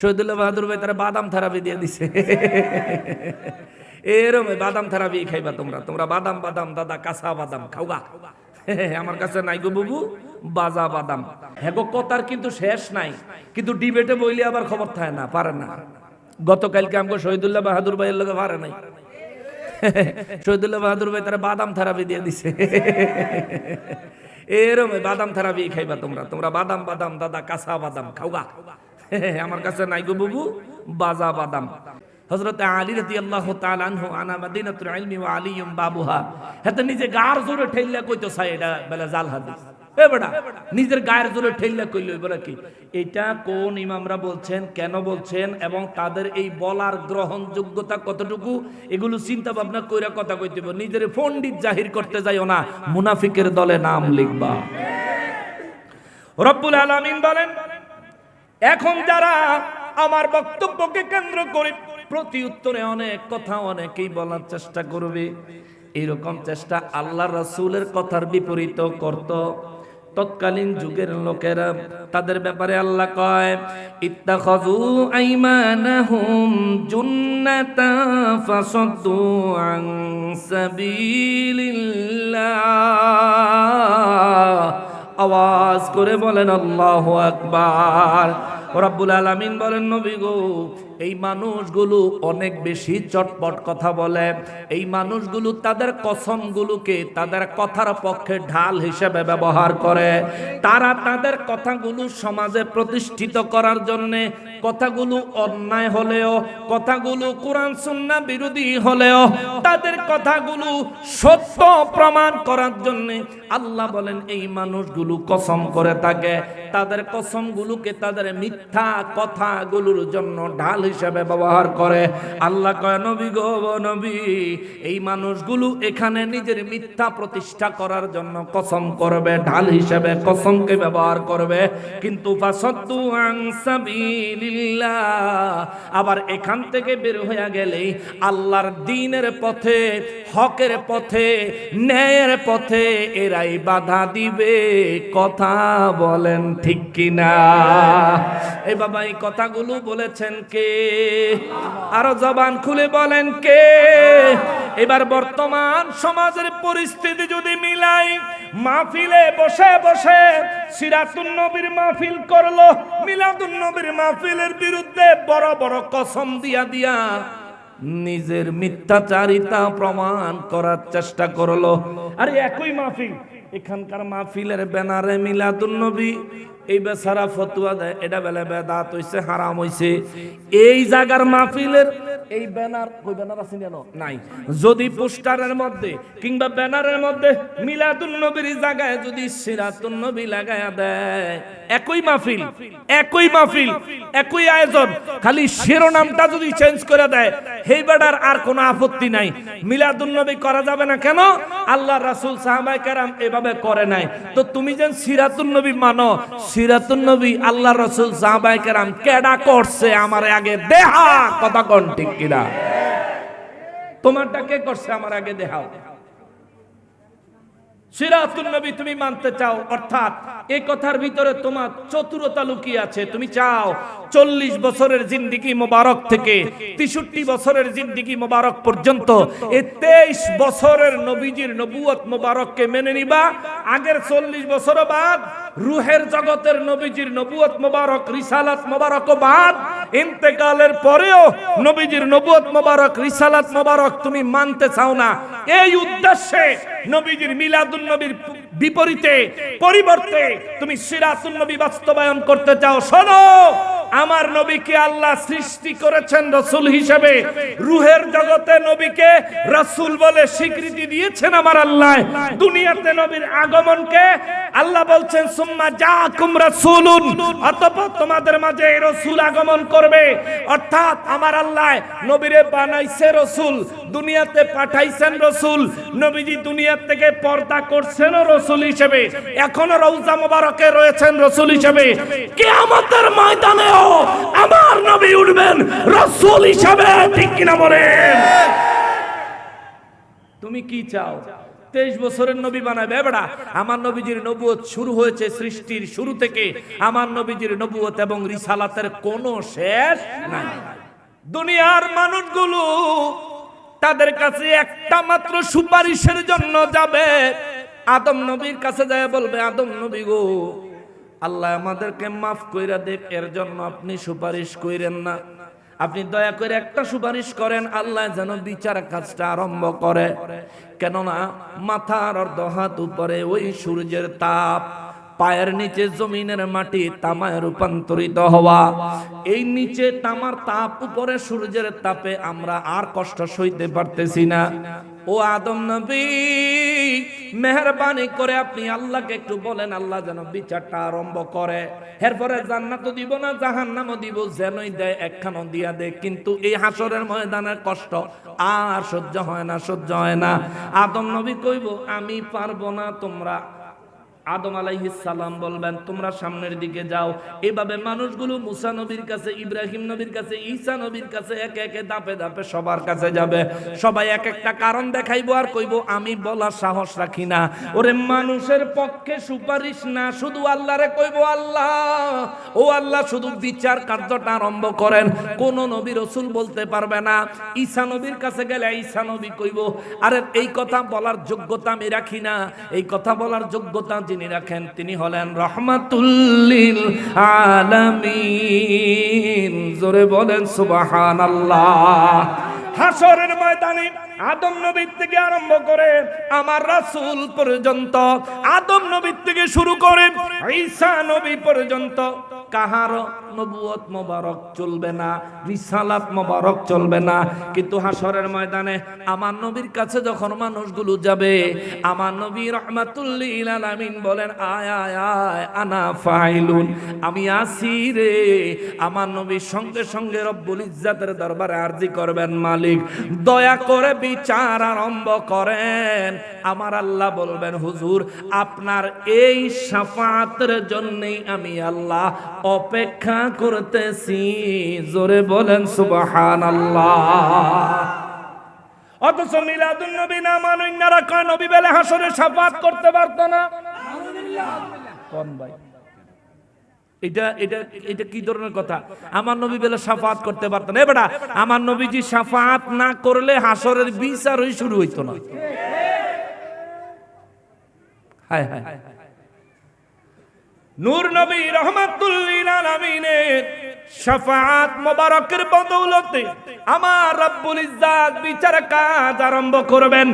শহীদুল্লাহ বাহাদুর ভাই তারা বাদাম থেরাপি দিয়ে দিছে। এরম বাদাম থেরাপি খাইবা তোমরা। তোমরা বাদাম বাদাম, দাদা, কাঁচা বাদাম খাওগা আমার কাছে নাই গো বাবু, বাজা বাদাম। হ্যাঁ কথার কিন্তু শেষ নাই। কিন্তু ডিবেটে বইলে আবার খবর থাকে না, পারে না। গতকালকে আমাকে শহীদুল্লাহ বাহাদুর ভাইয়ের লোকে পারে নাই। শহীদুল্লাহ বাহাদুর ভাই তারা বাদাম থেরাপি দিয়ে দিছে। এরম বাদাম থেরাপি খাইবা তোমরা। তোমরা বাদাম বাদাম, দাদা, কাঁচা বাদাম খাওগা আমার কাছে নাই গো বাবু, বাজা বাদাম। হযরত আলী রাদিয়াল্লাহু তাআলা আনহু আনা মাদিনাতুল ইলমি ওয়া আলিয়ুম বাবুহা। হেতে নিজে গার জোরে ঠেললা কইতো চাই এটা বেলা জাল হাদিস। এ বেটা, নিজের গায়ের জোরে ঠেললা কইলো বলে কি? এটা কোন ইমামরা বলছেন, কেন বলছেন, এবং তাদের এই বলার গ্রহণযোগ্যতা কতটুকু, এগুলো চিন্তা ভাবনা কইরা কথা কইতে হবে নিজের পণ্ডিত জাহির করতে যাইও না, মুনাফিকের দলে নাম লিখবা। রব্বুল আলামিন বলেন এখন যারা আমার বক্তব্যকে কেন্দ্র করে প্রতি উত্তরে অনেক কথা অনেকেই বলার চেষ্টা করবে। এরকম চেষ্টা আল্লাহ রাসুলের কথার বিপরীত করত। তৎকালীন যুগের লোকেরা তাদের ব্যাপারে আল্লাহ কয় আওয়াজ করে বলেন, আল্লাহু আকবার। রব্বুল আলামিন বলেন নবী গো এই মানুষগুলো অনেক বেশি চটপট কথা বলে। এই মানুষগুলো তাদের কসমগুলোকে তাদের কথার পক্ষে ঢাল হিসেবে ব্যবহার করে। তারা তাদের কথাগুলো সমাজে প্রতিষ্ঠিত করার জন্য কথাগুলো অন্যায় হলেও, কথাগুলো কোরআন সুন্না বিরোধী হলেও, তাদের কথাগুলো সত্য প্রমাণ করার জন্য আল্লাহ বলেন, এই মানুষগুলো কসম করে থাকে। তাদের কসমগুলোকে তাদের মিথ্যা কথাগুলোর জন্য ঢাল হিসেবে ব্যবহার করে। আল্লাহ কয়, নবী গো নবী, এই মানুষগুলো এখানে নিজের মিথ্যা প্রতিষ্ঠা করার জন্য কসম করবে, ঢাল হিসেবে কসমকে ব্যবহার করবে। কিন্তু আবার এখান থেকে বের হয়ে গেলেই আল্লাহর দিনের পথে, হকের পথে, ন্যায়ের পথে এরাই বাধা দিবে। কথা বলেন ঠিক কিনা? এ বাবা, এই কথাগুলো বলেছেন কে? আরও জবান খুলে বলেন কে? এবার বর্তমান সমাজের পরিস্থিতি যদি মিলাই, মাহফিলে বসে বসে সিরাতুন নবীর মাহফিল করল, মিলাদুন নবীর মাহফিলের বিরুদ্ধে বড় বড় কসম দিয়া দিয়া নিজের মিথ্যাচারিতা প্রমাণ করার চেষ্টা করল। আরে একই মাহফিল, এখানকার মাহফিলের ব্যানারে মিলাদুন নবী এই বেচারা ফতুয়া দেয়। এটা বেলা বেদাত হইছে, হারাম হইছে। এই জায়গার মাহফিলের এই ব্যানার কই ব্যানার আছে জানো? নাই। যদি পোস্টারের মধ্যে কিংবা ব্যানারের মধ্যে মিলাদুন নবীর জায়গায় যদি সিরাতুন নবী লাগায়া দেয়, একই মাহফিল একই মাহফিল, একই আয়োজন, খালি শিরোনামটা যদি চেঞ্জ করে দেয়, সেই বেটার আর কোনো আপত্তি নাই। মিলাদুন নবী করা যাবে না কেন? আল্লাহ রাসূল সাহাবায়ে কেরাম এভাবে করে নাই। তো তুমি যেন সিরাতুন নবী মানো সিরাতুন নবী, আল্লাহ রসুল সাহাবাই কেরাম কেডা করছে আমার আগে দেহা? কথা কন ঠিক কিনা? তোমারটা কে করছে আমার আগে দেহাও সিরাতুন্নবী তুমি মানতে চাও, অর্থাৎ এই কথার ভিতরে তোমার চতুরতা লুকিয়ে আছে। তুমি চাও চল্লিশ বছরের জিন্দিগি মোবারক থেকে, তেষট্টি বছরের জিন্দিগি মোবারক পর্যন্ত, এই তেইশ বছরের নবীজির নবুয়ত মোবারককে মেনে নিবা। আগের চল্লিশ বছর বাদ, রুহের জগতের নবীজির নবুয়ত মোবারক, রিসালাত মোবারক বাদ। ইন্তেকালের পরেও নবীজির নবুয়ত মোবারক, রিসালাত মোবারক তুমি মানতে চাও না। এই উদ্দেশ্যে নবীজির মিলাদুন নবীর বিপরীতে পরিবর্তে তুমি সিরাতুন নবী বাস্তবায়ন করতে চাও শোনো! আমার নবীকে আল্লাহ সৃষ্টি করেছেন রসুল হিসেবে। রুহের জগতে নবীকে রসুল বলে স্বীকৃতি দিয়েছেন আমার আল্লাহ। দুনিয়াতে নবীর আগমনকে আল্লাহ বলছেন, সুম্মা জাকুম রাসূলুন। অতঃপর তোমাদের মাঝে রাসূল আগমন করবে। অর্থাৎ আমার আল্লাহ নবীরে বানাইছে রসুল, দুনিয়াতে পাঠাইছেন রসুল, নবীজি দুনিয়া থেকে পর্দা করছেন রসুল হিসেবে। এখনও রওজা মোবারকে রয়েছেন রসুল হিসেবে। কিয়ামতের ময়দানেও আমার নবী উঠবেন, রাসূল হিসেবে, ঠিক কিনা বলেন? তুমি কি চাও? তেইশ বছরের নবী বানাবে, বেড়া। আমার নবীজির নবুয়ত শুরু হয়েছে সৃষ্টির শুরু থেকে। আমার নবীজির নবুয়ত এবং রিসালাতের কোনো শেষ নাই। দুনিয়ার মানুষগুলো তাদের কাছে একটা মাত্র সুপারিশের জন্য যাবে। আদম নবীর কাছে যায় বলবে, আদম নবী গো আল্লাহ আমাদেরকে মাফ কইরা দেখ, এর জন্য আপনি সুপারিশ কইরেন না। আপনি দয়া করে একটা সুপারিশ করেন, আল্লাহ যেন বিচার কাজটা আরম্ভ করে। কেননা মাথার অর্ধ হাত উপরে ওই সূর্যের তাপ, পায়ের নিচে জমিনের মাটি তামায় রূপান্তরিত হওয়া। এই নিচে তামার তাপ উপরে সূর্যের তাপে আমরা আর কষ্ট সইতে পারতেছি না। ও আদম নবী মেহরবানি করে আপনি আল্লাহকে একটু বলেন, আল্লাহ যেন বিচারটা আরম্ভ করে। এরপরে জান্নাতও দিব না, জাহান্নামও দিব, যেনই দেয় একখানো দিয়া দেয়। কিন্তু এই হাসরের ময়দানের কষ্ট আর সহ্য হয় না, সহ্য হয় না। আদম নবী কইব, আমি পারব না তোমরা আদম সালাম বলবেন, তোমরা সামনের দিকে যাও। এভাবে মানুষগুলো মুসা নবীর কাছে, ইব্রাহিম নবীর কাছে, ঈসা নবীর কাছে একে একে দাপে দাপে সবার কাছে যাবে। সবাই এক একটা কারণ দেখাইবো আর কইব, আমি বলার সাহস রাখি না। ওরে মানুষের পক্ষে সুপারিশ না, শুধু আল্লাহরে কইব, আল্লাহ। ও আল্লাহ শুধু বিচার কার্যটা আরম্ভ করেন। কোন নবী রসুল বলতে পারবে না, ঈসা নবীর কাছে গেলে ঈসা নবী কইব, আরে এই কথা বলার যোগ্যতা আমি রাখি না। এই কথা বলার যোগ্যতা যিনি রাখেন, তিনি হলেন রহমাতুল্লিল আলামিন। জোরে বলেন, সুবহানাল্লাহ। হাসরের ময়দানে আদম নবীর থেকে আরম্ভ করে আমার রাসূল পর্যন্ত, আদম নবীর থেকে শুরু করে ঈসা নবী পর্যন্ত, কাহার নবুয়ত মোবারক চলবে না, রিসালাত মোবারক চলবে না। কিন্তু হাসরের ময়দানে আমার নবীর কাছে যখন মানুষগুলো যাবে, আমার নবী রহমাতুল্লিল আলামিন বলেন, আয় আয় আয়, আনা ফাইলুন, আমি আসি রে। আমার নবীর সঙ্গে সঙ্গে রব্বুল ইজ্জাতের দরবারে আরজি করবেন, মালিক, দয়া করে বিচার আরম্ভ করেন। আমার আল্লাহ বলবেন, হুজুর, আপনার এই সাফাতের জন্যই আমি আল্লাহ অপেক্ষা করতেছি। জোরে বলেন সুবাহান অথচ মিলাদুন নবী না মানুন্যারা কয় নবী বেলে হাসরে সাফাত করতে পারতো না। কোন ভাই? এটা এটা এটা কি ধরনের কথা? আমার নবী বেলা সাফাত করতে পারতো না। এবারে আমার নবীজি সাফাত না করলে হাসরের বিচারই শুরু হইতো না। হায় হায়। নূর নবী রহমাতুল্লিল আলামিনের শাফাআত মোবারকের বদৌলতে আমার রব্বুল ইজ্জাত বিচার কাজ আরম্ভ করবেন।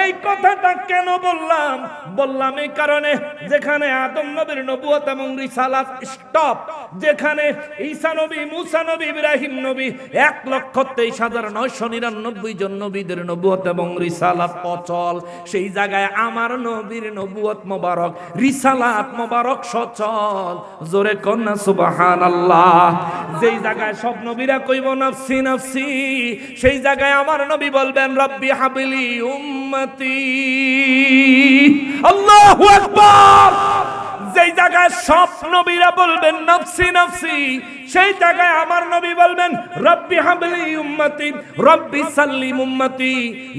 এই কথাটা কেন বললাম? বললাম এই কারণে যেখানে আদম নবীর নবুয়ত এবং রিসালাত স্টপ, যেখানে ঈসা নবী, মুসা নবী, ইব্রাহিম নবী এক লক্ষ তেইশ হাজার নয়শো নিরানব্বই জন নবীদের নবুয়ত এবং রিসালাত অচল। সেই জায়গায় আমার নবীর নবুয়ত মোবারক, রিসালাত মোবারক সচল। জোরে কন্যা সুবাহান আল্লাহ যেই জায়গায় সব নবীরা কইব, নাফসি নাফসি। সেই জায়গায় আমার নবী বলবেন, রব্বি হাবিলি উম্মতি। আল্লাহু আকবার! যেই জায়গায় সব নবীরা বলবেন, নাফসি, নফসি। সেই জায়গায় আমার নবী বলবেন, রব্বি হাবলি উম্মতি, রব্বি সাল্লিম উম্মতি,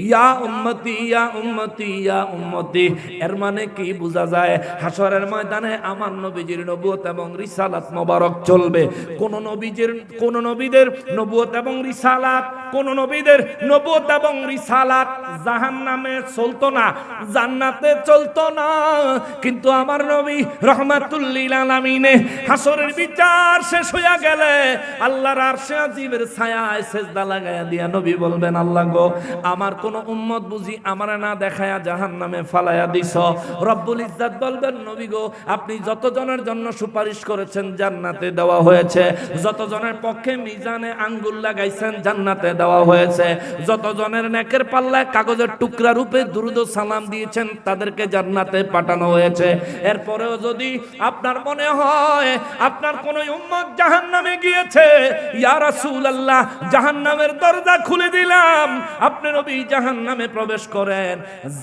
ইয়া উম্মতি ইয়া উম্মতি ইয়া উম্মতি। এর মানে কি বোঝা যায়? হাসরের ময়দানে আমার নবীজির নবুয়ত এবং রিসালাত মোবারক চলবে। কোন নবীজির, কোন নবীদের নবুয়ত এবং রিসালাত, কোন নবীদের নবুয়ত এবং রিসালাত জাহান্নামে চলতো না, জান্নাতে চলতো না। কিন্তু আমার নবী রহমাতুল্লিল আলামিনে হাসরের বিচার শেষ হইয়া গেলে আল্লাহর আরশে আজিমের ছায়ায় সেজদা লাগায়া দিয়া নবী বলবেন, আল্লাহ গো, আমার কোন উম্মত বুঝি আমার না দেখায়া জাহান্নামে ফালায়া দিছ। রব্বুল ইজ্জাত বলবেন, নবী গো, আপনি যতজনের জন্য সুপারিশ করেছেন জান্নাতে দেওয়া হয়েছে, যতজনের পক্ষে মিজানে আঙ্গুল লাগাইছেন জান্নাতে দেওয়া হয়েছে, যতজনের নেকের পাল্লায় কাগজের টুকরা রূপে দুরুদ ও সালাম দিয়েছেন, তাদেরকে জান্নাতে পাঠানো হয়েছে। এরপরেও যদি আপনার মনে হয়, আপনার কোন উম্মত জাহান জাহান্নামে গিয়েছে। ইয়া রাসূলুল্লাহ, জাহান্নামের দরজা খুলে দিলাম। আপনি নবী জাহান্নামে প্রবেশ করেন।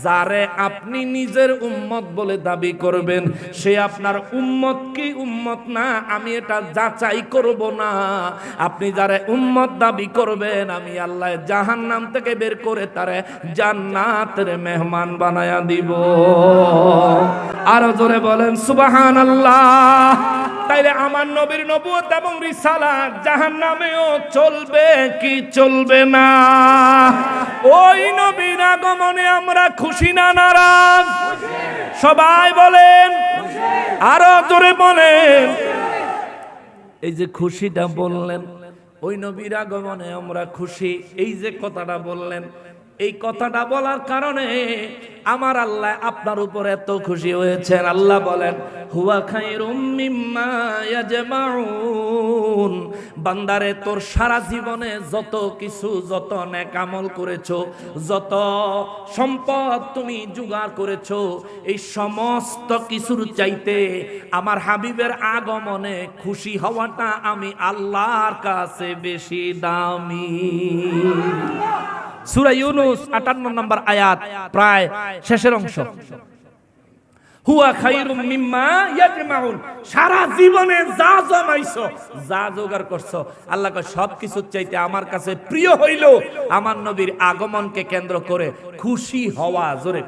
যারে আপনি নিজের উম্মত বলে দাবি করবেন, সে আপনার উম্মত কি উম্মত না, আমি এটা যাচাই করব না। আপনি যারে উম্মত দাবি করবেন, আমি আল্লাহ জাহান্নাম থেকে বের করে তারে জান্নাতের মেহমান বানায়া দিব। আরও জোরে বলেন সুবাহান আল্লাহ তাইলে আমার নবীর নবুয়ত এবং রিসালাত জাহান্নামেও চলবে কি চলবে না? ওই নবীর আগমনে আমরা খুশি না নারাজ? সবাই বলেন, আরও জোরে বলেন। এই যে খুশিটা বললেন, ওই নবীর আগমনে আমরা খুশি, এই যে কথাটা বললেন এই কথাটা বলার কারণে আমার আল্লাহ আপনার উপর এত খুশি হয়েছেন। আল্লাহ বলেন, হুয়া খাইরুম মিম্মা ইয়াজমাউন। বান্দারে, তোর সারা জীবনে যত কিছু, যত নেক আমল করেছ, যত সম্পদ তুমি জোগাড় করেছ, এই সমস্ত কিছুর চাইতে আমার হাবিবের আগমনে খুশি হওয়াটা আমি আল্লাহর কাছে বেশি দামি। সূরা ইউনুস 58 নম্বর আয়াত, প্রায় শেষের অংশ। আমার নবীর আগমনকে কেন্দ্র করে খুশি হওয়া। জোরে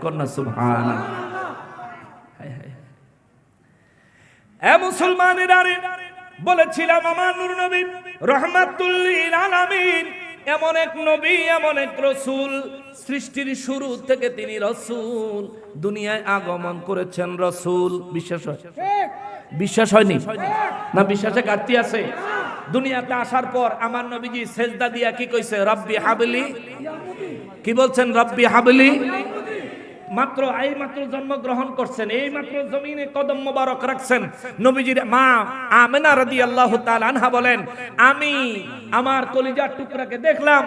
বলেছিলাম আমার নূর নবী, রহমাতুল্লিল আলামিন এমন এক নবী, এমন এক রসুল, সৃষ্টির শুরু থেকে তিনি রসুল। দুনিয়ায় আগমন করেছেন রসুল। বিশ্বাস হয়? বিশ্বাস হয়নি? না, বিশ্বাসে ঘাটতি আছে। দুনিয়াতে আসার পর আমার নবীজি সেজদা দিয়া কি কইছে? রব্বি হাবলি। কি বলছেন? রব্বি হাবলি। মাত্র এই মাত্র জন্মগ্রহণ করছেন, এই মাত্র জমিনে কদম মোবারক রাখছেন। নবীজির মা আমেনা রাদিয়াল্লাহু তাআলা আনহা বলেন, আমি আমার কলিজার টুকরাকে দেখলাম,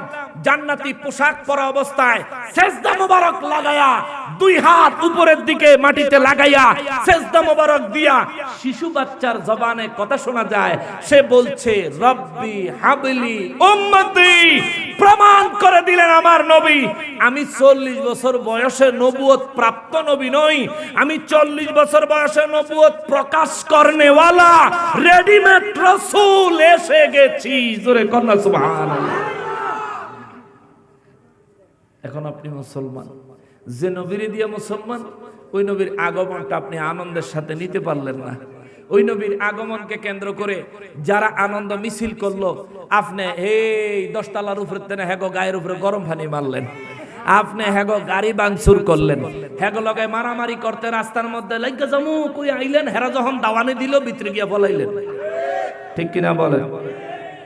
জান্নাতি পোশাক পরা অবস্থায় সেজদা মোবারক লাগায়া, দুই হাত উপরের দিকে মাটিতে লাগাইয়া সেজদা মোবারক দিয়া শিশু বাচ্চার জবানে কথা শোনা যায়। সে বলছে, রব্বি হাবলি উম্মতি, প্রমাণ করে দিলেন আমার নবী। আমি চল্লিশ বছর বয়সে নবুয়ত প্রাপ্ত নবী নই। আমি চল্লিশ বছর বয়সে নবুয়ত প্রকাশ করনেওয়ালা রেডিমেড রসুল এসে গেছি। জোরে কন্যা সুবহান এখন আপনি মুসলমান। যে নবীরে দিয়ে মুসলমান, ওই নবীর আগমনটা আপনি আনন্দের সাথে নিতে পারলেন না। ওই নবীর আগমনকে কেন্দ্র করে যারা আনন্দ মিছিল করল, আপনি এই দশতলার উপরে তেনে হ্যাগো গায়ের উপরে গরম পানি মারলেন। আপনি হ্যাগো গাড়ি বাংসুর করলেন। হ্যাগো লগে মারামারি করতে রাস্তার মধ্যে লাইগা জমু কই আইলেন, হেরা যখন দাওয়ানি দিল, ভিতরে গিয়া বলাইলেন ঠিক কিনা বলে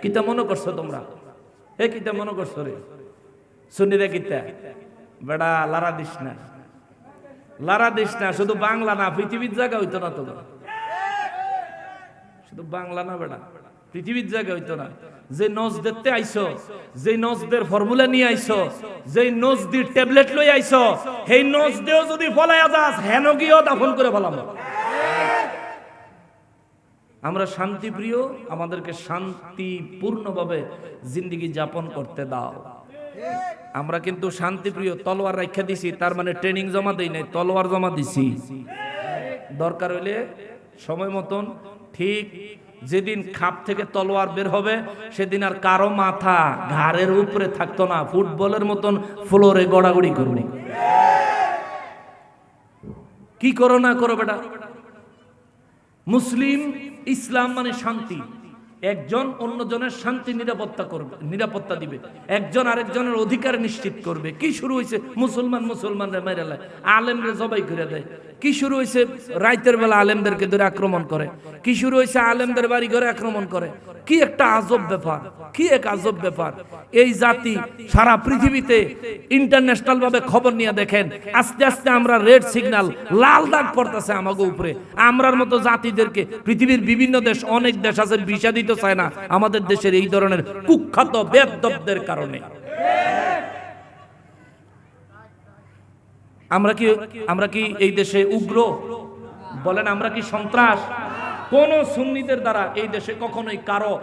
কিতা মনে করছ তোমরা? এ কিতা মনে করছ রে? শুনি রে কিতা? বেড়া, লারা দিস না লারা দিস না শুধু বাংলা না, পৃথিবীর জায়গা হইতো না তোমরা শুধু বাংলা না বেড়া, পৃথিবীর জায়গা হইতো না। যে নজ দেখতে আইছো যে নজদের ফর্মুলা নিয়ে আইছো যে নজদির ট্যাবলেট লই আইছো সেই নজ দেও যদি ফলাইয়া যাস, হেন গিয়েও দাফন করে ফেলাম। আমরা শান্তিপ্রিয়, আমাদেরকে শান্তিপূর্ণভাবে জিন্দগি যাপন করতে দাও। আমরা কিন্তু শান্তিপ্রিয়, তলোয়ার রাখা দিছি, তার মানে ট্রেনিং জমা দেই নাই, তলোয়ার জমা দিছি। দরকার হইলে সময় মতন ঠিক যেদিন খাপ থেকে তলোয়ার বের হবে, সেদিন আর কারও মাথা ঘাড়ের উপরে থাকতো না। ফুটবলের মতন ফ্লোরে গড়াগড়ি করবে কি করো না করো বেটা? মুসলিম, ইসলাম মানে শান্তি। একজন অন্যজনের শান্তি নিরাপত্তা করবে, নিরাপত্তা দিবে। একজন আরেকজনের অধিকার নিশ্চিত করবে। কি শুরু হয়েছে মুসলমান, মুসলমানরা মেরে আলেমরা আলেমরে জবাই করে দেয়। কি শুরু হয়েছে? রাইতের বেলা আলেমদেরকে ধরে আক্রমণ করে। কি শুরু হয়েছে? আলেমদের বাড়ি ঘরে আক্রমণ করে। কি একটা আজব ব্যাপার, কি এক আজব ব্যাপার। এই জাতি সারা পৃথিবীতে ইন্টারন্যাশনাল ভাবে খবর নিয়ে দেখেন, আস্তে আস্তে আমরা রেড সিগন্যাল, লাল দাগ পড়তেছে আমাকে উপরে। আমরার মতো জাতিদেরকে পৃথিবীর বিভিন্ন দেশ, অনেক দেশ আছে ভিসা দিতে চায় না আমাদের দেশের এই ধরনের কুখ্যাত বেদবদের কারণে। আমরা কি আমরা কি এই দেশে উগ্র? বলেন, আমরা কি সন্ত্রাস? কোন সুন্নিদের দ্বারা এই দেশে কখনোই কারও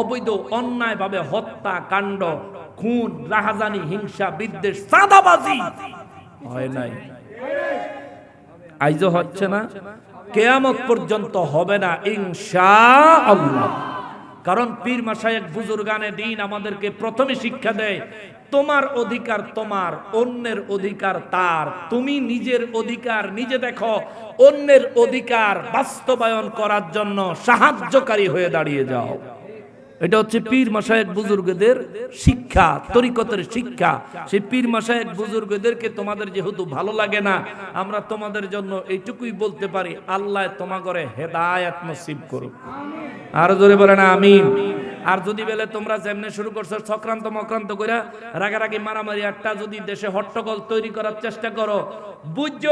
অবৈধ, অন্যায়ভাবে হত্যা, কাণ্ড, খুন, রাহাজানি, হিংসা, বিদ্বেষ সাদাবাজি হয় নাই। আইজও হচ্ছে না। কেয়ামত পর্যন্ত হবে না ইনশা আল্লাহ কারণ পীর মাসায়েক বুজুর্গানে দিন আমাদেরকে প্রথমে শিক্ষা দেয়, তোমার অধিকার তোমার, অন্যের অধিকার তার। তুমি নিজের অধিকার নিজে দেখো, অন্যের অধিকার বাস্তবায়ন করার জন্য সাহায্যকারী হয়ে দাঁড়িয়ে যাও। এটা হচ্ছে পীর মাসায়েক বুজুর্গদের শিক্ষা, তরিকতের শিক্ষা। সেই পীর মাসায়েক বুজুর্গদেরকে তোমাদের যেহেতু ভালো লাগে না, আমরা তোমাদের জন্য এইটুকুই বলতে পারি, আল্লাহ তোমাগরে হেদায়াত নসিব করুক। আর জোরে বলে না আমিন। আর যদি বলে তোমরা যেমনে শুরু করছ সক্রান্ত মক্রান্ত করে রাগারাগি মারামারি, একটা যদি দেশে হট্টগোল তৈরি করার চেষ্টা করো, বুঝছ,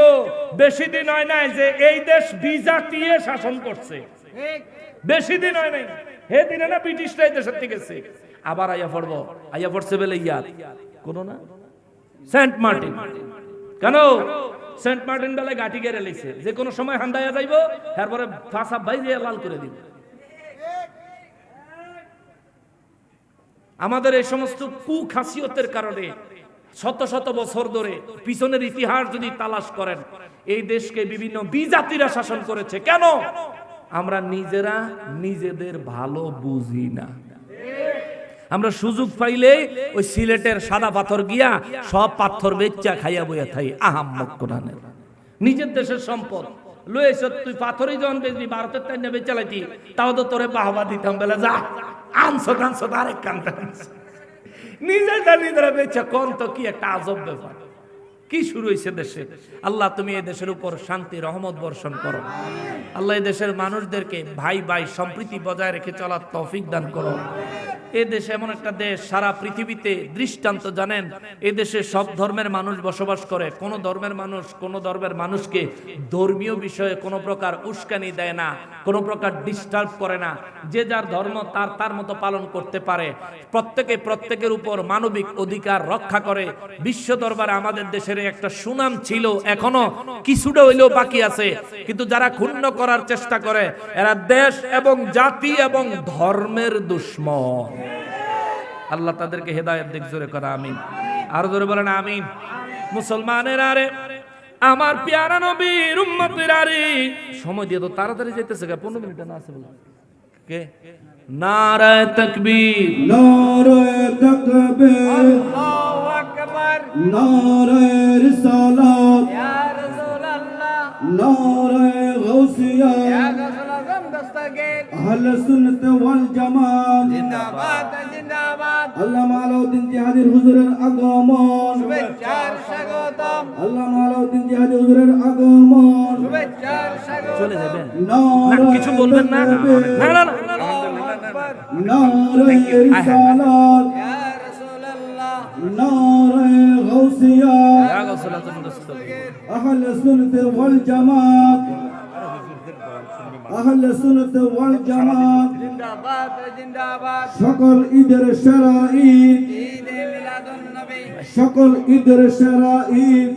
বেশি দিন হয় নাই যে এই দেশ বিজাতীয় শাসন করছে। বেশি দিন হয় নাই। হে দিনে না ব্রিটিশরা এই দেশের থেকে গেছে। আবার আইয়া পড়ব। আইয়া পড়ছে বলে ইয়াদ। কোন না? Saint Martin. কেন? সেন্ট মার্টিন বেলায় গাটি গেড়ে লেছে যে কোনো সময় হান্দাইয়া যাইব, তারপরে ফাঁসা বাইরে লাল করে দিব। আমাদের এই সমস্ত কুখাসিয়তের কারণে শত শত বছর ধরে পিছনের ইতিহাস যদি তালাশ করেন, এই দেশকে বিভিন্ন বিজাতিরা শাসন করেছে। কেন? আমরা নিজেরা নিজেদের ভালো বুঝি না। আমরা সুযোগ পাইলে ওই সিলেটের সাদা পাথর গিয়া সব পাথর বেচ্চা খাইয়া বইয়া থাই। আহাম্মক কোরআনের নিজের দেশের সম্পদ। লয়েছ তুই পাথরই যখন বেচবি, ভারতের টাইনে বেচালাইতি তাও তো তোরে বাহবা দিতাম, বেলা যা। আনছো আনছো আরেক কান্তা নিজেরটা নিজেরা বেচা, কোন তো কি একটা আজব ব্যাপার। কি শুরু হয়েছে দেশে? আল্লাহ, তুমি এই দেশের উপর শান্তি, রহমত বর্ষণ করো। আল্লাহ, এই দেশের মানুষদেরকে ভাই ভাই সম্প্রীতি বজায় রেখে চলার তৌফিক দান করো। এ দেশ এমন একটা দেশ, সারা পৃথিবীতে দৃষ্টান্ত জানেন, এ দেশে সব ধর্মের মানুষ বসবাস করে। কোন ধর্মের মানুষ, কোন ধর্মের মানুষকে ধর্মীয় বিষয়ে কোনো প্রকার উস্কানি দেয় না, কোনো প্রকার ডিস্টার্ব করে না। যে যার ধর্ম তার তার মতো পালন করতে পারে। প্রত্যেকে প্রত্যেকের উপর মানবিক অধিকার রক্ষা করে। বিশ্ব দরবারে আমাদের দেশের একটা সুনাম ছিল, এখনও কিছুটা হইলেও বাকি আছে। কিন্তু যারা ক্ষুণ্ণ করার চেষ্টা করে, এরা দেশ এবং জাতি এবং ধর্মের দুশ্মন। আল্লাহ তাদেরকে হেদায়ত দিক জোরে করা আমিন। আর জোরে বলেন আমিন। মুসলমানের আরে আমার পেয়ারা নবীর উম্মতের আরে। সময় দিয়ে তো তাড়াতাড়ি যেতেছে কে পনেরো মিনিট না আছে বলে। কে? নারায় তকবীর। নারে তকবীর। নারে রিসালাত। নারে গাউসিয়া আহলে সুন্নাত ওয়াল জামাত আল্লামা আলাউদ্দিন জিহাদির হুজুরের আগমন আল্লামা আলাউদ্দিন জিহাদি হুজুরের আগমন চলে যাবেন না নারে কিছু বলবেন না না তাকবীর, না না নারে রিসালাত নারে গাউসিয়া ইয়া গাউসুল আজম দস্তগীর। أهل السنة والجماعة. شكر إدر الشرائين. شكر إدر الشرائين.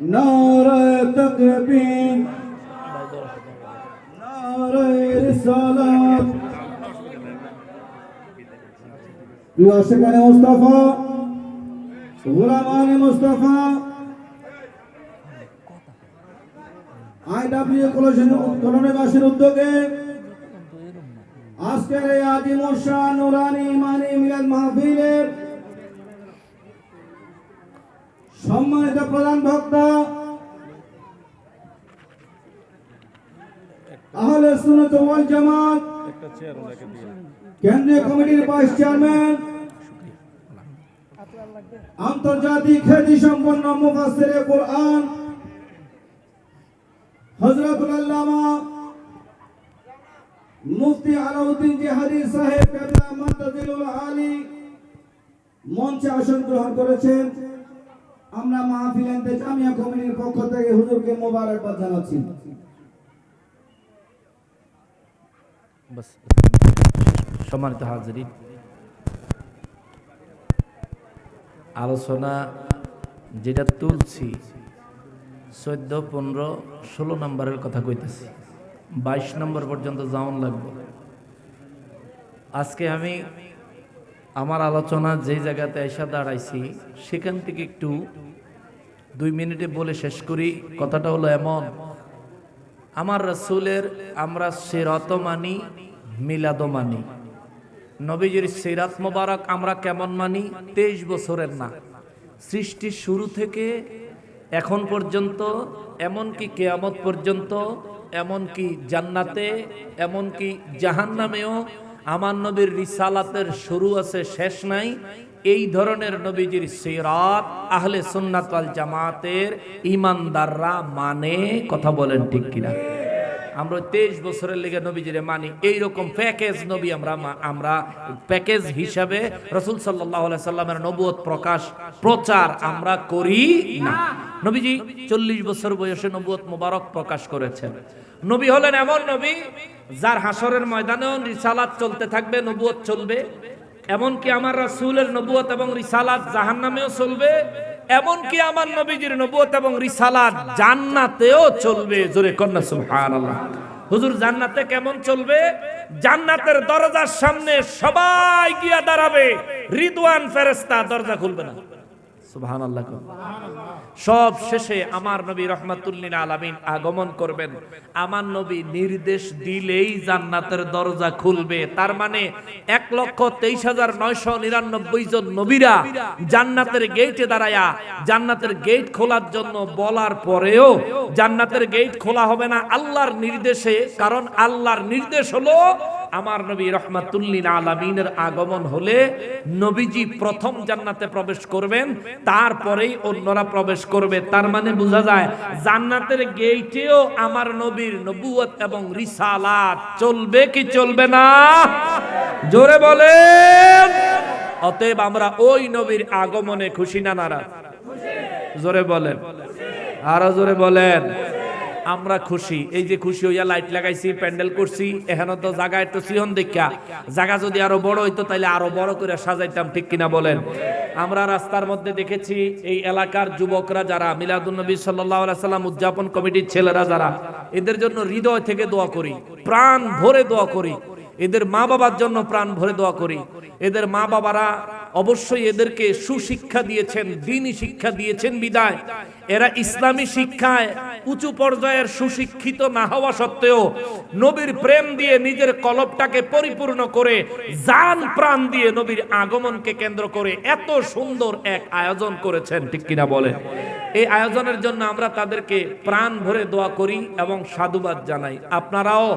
نار التقبين نار الرسالة دعا شكرا مصطفى. غرامان مصطفى. সম্মানিত প্রধান বক্তা, আহলে সুন্নাত ওয়াল জামাত, কেন্দ্রীয় কমিটির ভাইস চেয়ারম্যান, আন্তর্জাতিক খ্যাতি সম্পন্ন মুফাসসিরে কোরআন হযরতুল আল্লামা মুফতি আলাউদ্দিন জিহাদি সাহেব কেবলা মুনতাজিলুল আলী মঞ্চে আসন গ্রহণ করেছেন। আমরা মাহফিল ইন্তেজামিয়া কমিটির পক্ষ থেকে হুজুরকে মোবারকবাদ জানাচ্ছি। সম্মানিত হাজিরিন, আলোচনা যেটা তুলছি চোদ্দ, পনেরো, ষোলো নম্বরের কথা কইতেছি। বাইশ নম্বর পর্যন্ত যাওয়ান লাগবে। আজকে আমি আমার আলোচনা যে জায়গাতে এসে দাঁড়াইছি, সেখান থেকে একটু দুই মিনিটে বলে শেষ করি। কথাটা হলো এমন, আমার রসুলের আমরা সেরত মানি, মিলাদ মানি। নবীজির সিরাত মোবারক আমরা কেমন মানি? তেইশ বছরের না। সৃষ্টির শুরু থেকে এখন পর্যন্ত, এমনকি কেয়ামত পর্যন্ত, এমনকি জান্নাতে, এমনকি জাহান্নামেও আমার নবীর রিসালাতের শুরু আছে, শেষ নাই। এই ধরনের নবীজির সিরাত আহলে সুন্নাত ওয়াল জামাতের ইমানদাররা মানে কথা বলেন ঠিক কিনা? আমরা তেইশ বছরের লেগে নবীজিরে মানি। এইরকম প্যাকেজ নবী আমরা আমরা প্যাকেজ হিসাবে রসুল সাল্লাহ সাল্লামের নবুয়ত প্রকাশ, প্রচার আমরা করি না। নবীজি চল্লিশ বছর বয়সে নবুয়ত মোবারক প্রকাশ করেছেন। নবী হলেন এমন নবী যার হাসরের ময়দানেও রিসালাত চলতে থাকবে, নবুয়ত চলবে। এমনকি আমার রাসূলের নবুয়ত এবং রিসালাত জাহান্নামেও চলবে। এমনকি আমার নবীজির নবুয়ত এবং রিসালাত জান্নাতেও চলবে, জোরে কন্যা সুবহানাল্লাহ। হুজুর, জান্নাতে কেমন চলবে? জান্নাতের দরজার সামনে সবাই গিয়া দাঁড়াবে, রিদওয়ান ফেরেশতা দরজা খুলবে না। সব শেষে আমার নবী রহমাতুল্লিন আলামিন আগমন করবেন। আমার নবী নির্দেশ দিলেই জান্নাতের দরজা খুলবে। তার মানে এক লক্ষ তেইশ হাজার নয়শো নিরানব্বই জন নবীরা জান্নাতের গেটে দাঁড়ায়া জান্নাতের গেট খোলার জন্য বলার পরেও জান্নাতের গেট খোলা হবে না আল্লাহর নির্দেশে, কারণ আল্লাহর নির্দেশ হলো আমার নবী রহমাতুল্লিন আলামিনের আগমন হলে নবীজি প্রথম জান্নাতে প্রবেশ করবেন, তারপরেই অন্যরা প্রবেশ করবে। তার মানে বোঝা যায়, জান্নাতের গেইটেও আমার নবীর নবুয়ত এবং রিসালাত চলবে কি চলবে না? জোরে বলেন। অতএব আমরা ওই নবীর আগমনে খুশি না নারাজ? জোরে বলেন। আরও জোরে বলেন। আমরা খুশি। এই যে খুশি হইয়া লাইট লাগাইছি, প্যান্ডেল করছি, এখানে তো জায়গা একটু সিহন দেখা জায়গা যদি আরও বড় হইতো তাহলে আরও বড় করে সাজাইতাম, ঠিক কিনা বলেন? আমরা রাস্তার মধ্যে দেখেছি, এই এলাকার যুবকরা যারা, মিলাদুন্নবী সাল্লাহ সাল্লাম, উদযাপন কমিটির ছেলেরা যারা, এদের জন্য হৃদয় থেকে দোয়া করি, প্রাণ ভরে দোয়া করি। এদের মা বাবার জন্য প্রাণ ভরে দোয়া করি। এদের মা বাবারা অবশ্যই এদেরকে সুশিক্ষা দিয়েছেন, দিনই শিক্ষা দিয়েছেন বিদায়। এরা ইসলামী শিক্ষায় উঁচু পর্যায়ের সুশিক্ষিত না হওয়া সত্ত্বেও নবীর প্রেম দিয়ে নিজের কলবটাকে পরিপূর্ণ করে জান প্রাণ দিয়ে নবীর আগমনকে কেন্দ্র করে এত সুন্দর এক আয়োজন করেছেন, ঠিক কিনা বলে এই আয়োজনের জন্য আমরা তাদেরকে প্রাণ ভরে দোয়া করি এবং সাধুবাদ জানাই। আপনারাও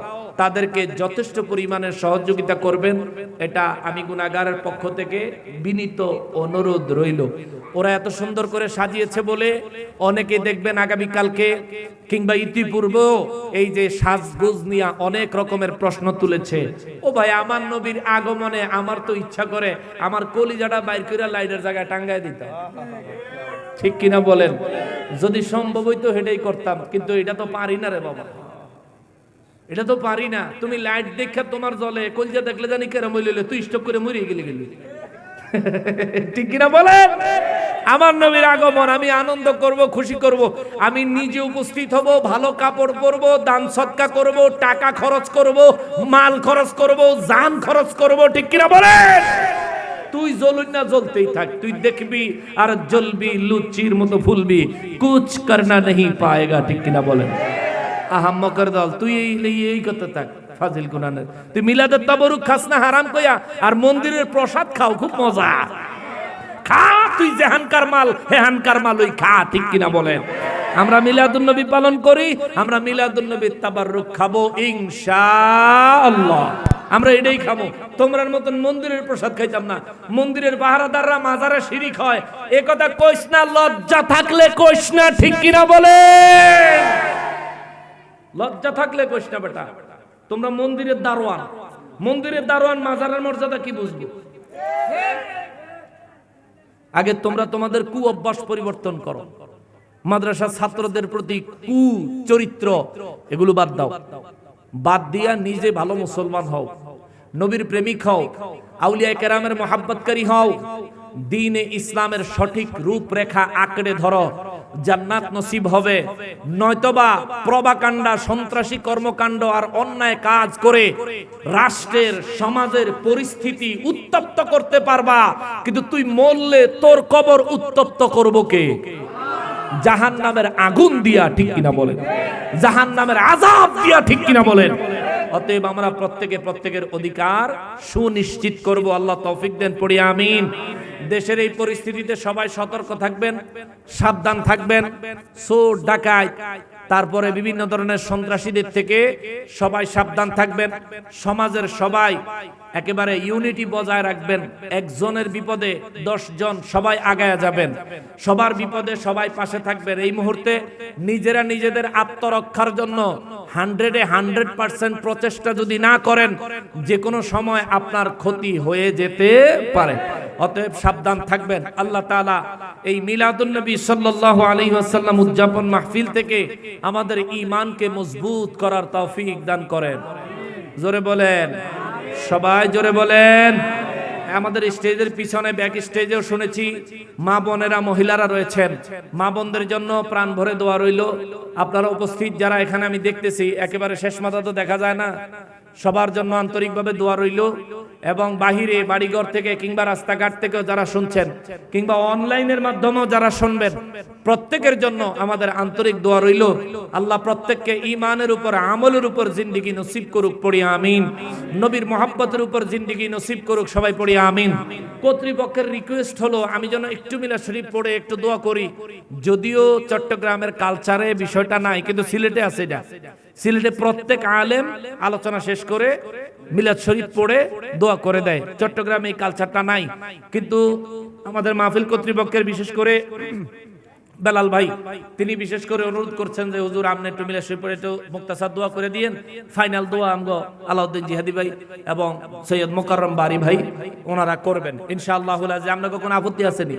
তাদেরকে যথেষ্ট পরিমাণে সহযোগিতা করবেন। এটা আমি গুণাগারের পক্ষ থেকে বিনীত অনুরোধ রইল। ওরা এত সুন্দর করে সাজিয়েছে বলে অনেকে দেখবেন আগামীকালকে কিংবা ইতিপূর্বেও এই যে সাজগোজ নিয়ে অনেক রকমের প্রশ্ন তুলেছে। ও ভাই, আমার নবীর আগমনে আমার তো ইচ্ছা করে আমার কলিজাটা বাইর করে লাইটের জায়গায় টাঙ্গায় দিতাম ঠিক কিনা বলেন? যদি সম্ভব হইতো সেটাই করতাম, কিন্তু এটা তো পারি না রে বাবা। এটা তো পারি না। তুমি লাইট দেখে তোমার জলে কলজা দেখলে জানি কেরম তুই স্টক করে মরিয়ে গেলি গেলি ঠিক কিনা বলেন? আমার নবীর আগমন, আমি আনন্দ করব, খুশি করব। আমি নিজে উপস্থিত হব, ভালো কাপড় পরবো, দান সৎকা করব, টাকা খরচ করব, মাল খরচ করব, জান খরচ করব, ঠিক কিনা বলেন? তুই জ্বলুন না, জ্বলতেই থাক। তুই দেখবি আর জ্বলবি, লুচির মতো ফুলবি। কুচ করনা নেই পায়েগা, ঠিক কিনা বলেন? আহাম্মকের দল, তুই এই এই কথা থাক। ফাজিল গুনানের। তুই মিলাদের তবরুক খাস না, হারাম কইয়া, আর মন্দিরের প্রসাদ খাও, খুব মজা। খা, তুই যেহানকার মাল হেহানকার মাল ওই খা, ঠিক কিনা বলেন? আমরা মিলাদুন নবী পালন করি, আমরা মিলাদুন নবীর তাবাররুক খাব, ইনশাআল্লাহ। আমরা এটাই খাব। তোমরার মতন মন্দিরের প্রসাদ খাইতাম না। মন্দিরের পাহারাদাররা মাজারে শিরিক হয়। এ কথা কইস না, লজ্জা থাকলে কইস না, ঠিক কিনা বলে লজ্জা থাকলে কইস না, বেটা। তোমরা মন্দিরের দারোয়ান। মন্দিরের দারোয়ান মাজারের মর্যাদা কি বুঝব? আগে তোমরা তোমাদের কু অভ্যাস পরিবর্তন করো। মাদ্রাসা ছাত্রদের প্রতি কু চরিত্র, এগুলো বাদ দাও। বাদ দিয়া নিজে ভালো মুসলমান হও। নবীর প্রেমিক হও, আউলিয়া কেরামের মোহাব্বতকারী হও। দিনে ইসলামের সঠিক রূপরেখা আঁকড়ে ধরো। জান্নাত নসিব হবে। নয়তোবা প্রবাকাণ্ডা সন্ত্রাসী কর্মকাণ্ড আর অন্যায় কাজ করে রাষ্ট্রের, সমাজের পরিস্থিতি উত্তপ্ত করতে পারবা। কিন্তু তুই মরলে তোর কবর উত্তপ্ত করব কে? জাহান নামের আগুন দিয়া ঠিক কিনা বলেন? জাহান নামের আজাব দিয়া ঠিক কিনা বলেন? অতএব আমরা প্রত্যেকে প্রত্যেকের অধিকার সুনিশ্চিত করব। আল্লাহ তৌফিক দেন, পড়ি, আমিন। দেশের এই পরিস্থিতিতে সবাই সতর্ক থাকবেন, সাবধান থাকবেন। চোর ডাকায় তারপরে বিভিন্ন ধরনের সন্ত্রাসীদের থেকে সবাই সাবধান থাকবেন। সমাজের সবাই একেবারে ইউনিটি বজায় রাখবেন। একজনের বিপদে জন সবাই আগায় যাবেন। সবার বিপদে সবাই পাশে থাকবেন। এই মুহূর্তে নিজেরা নিজেদের আত্মরক্ষার জন্য হান্ড্রেডে হান্ড্রেড পার্সেন্ট প্রচেষ্টা যদি না করেন যে কোনো সময় আপনার ক্ষতি হয়ে যেতে পারে। অতএব সাবধান থাকবেন। আল্লাহ তাআলা এই মিলাদুন্নবী সাল্লাল্লাহু আলাইহি ওয়াসাল্লাম উদযাপন মাহফিল থেকে আমাদের ইমানকে মজবুত করার তৌফিক দান করেন। জোরে বলেন। সবাই জোরে বলেন। আমাদের স্টেজের পিছনে ব্যাক স্টেজেও শুনেছি, মা বোনেরা, মহিলারা রয়েছেন। মা বোনদের জন্য প্রাণ ভরে দোয়া রইল। আপনারা উপস্থিত যারা এখানে আমি দেখতেছি, একেবারে শেষ মাথা তো দেখা যায় না। সবার জন্য আন্তরিকভাবে দোয়া রইল এবং বাহিরে, বাড়িঘর থেকে কিংবা রাস্তাঘাট থেকেও যারা শুনছেন কিংবা অনলাইনের মাধ্যমেও যারা শুনবেন, প্রত্যেকের জন্য আমাদের আন্তরিক দোয়া রইল। আল্লাহ প্রত্যেককে ইমানের উপর, আমলের উপর জিন্দিগি নসিব করুক, পড়ি আমিন। নবীর মোহাব্বতের উপর জিন্দিগি নসিব করুক, সবাই পড়ি আমিন। কর্তৃপক্ষের রিকোয়েস্ট হলো, আমি যেন একটু মিলা শরীফ পড়ে একটু দোয়া করি। যদিও চট্টগ্রামের কালচারে বিষয়টা নাই, কিন্তু সিলেটে আছে এটা। সিলেটে প্রত্যেক আলেম আলোচনা শেষ করে মিলাদ শরীফ পড়ে দোয়া করে দেয়। চট্টগ্রামে এই কালচারটা নাই। কিন্তু আমাদের মাহফিল কর্তৃপক্ষের বিশেষ করে বেলাল ভাই, তিনি বিশেষ করে অনুরোধ করছেন যে, হুজুর, আপনি একটু মিলাদ শরীফ পড়ে একটু মুক্তাসার দোয়া করে দিয়েন। ফাইনাল দোয়া আমগো আলাউদ্দিন জিহাদি ভাই এবং সৈয়দ মোকাররম বারি ভাই, ওনারা করবেন। ইনশাআল্লাহ আপনার কোনো আপত্তি আছে নি